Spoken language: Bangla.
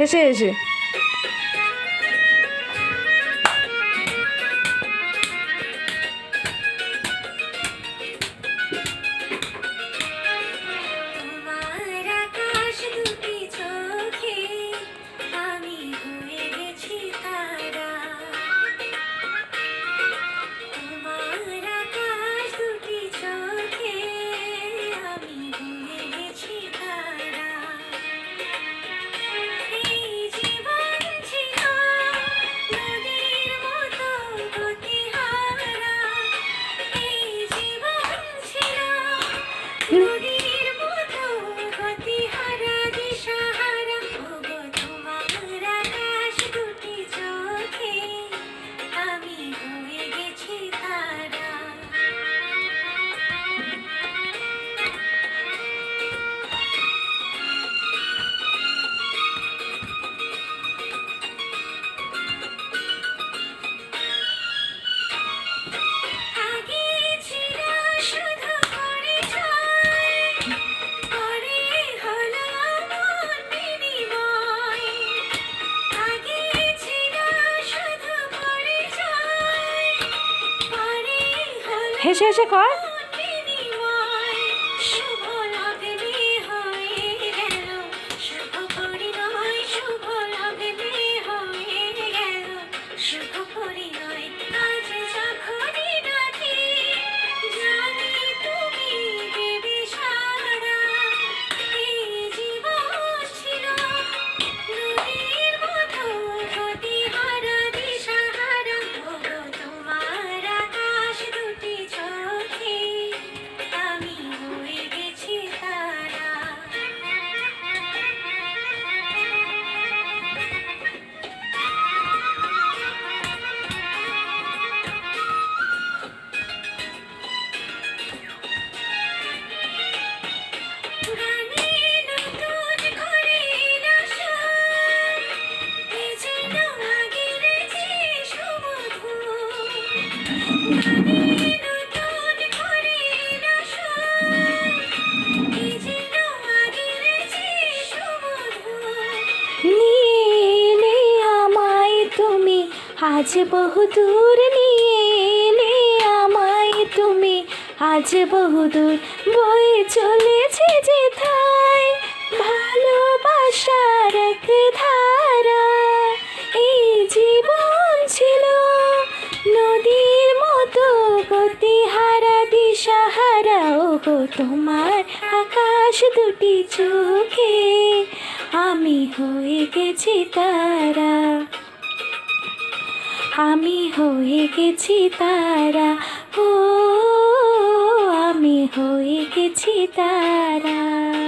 Reseja. হেসে হেসে কয় আজ আমায় তুমি আজ বহুদূর নিয়ে আমায় তুমি আজ বহুদূর বয়ে চলেছে যেথায় ভালোবাসা রেখে গতিহারা দিশাহারা ও গো তোমার আকাশ দুটি চোখে। আমি হয়ে গেছি তারা। আমি হয়ে গেছি তারা। ও, আমি হয়ে গেছি তারা।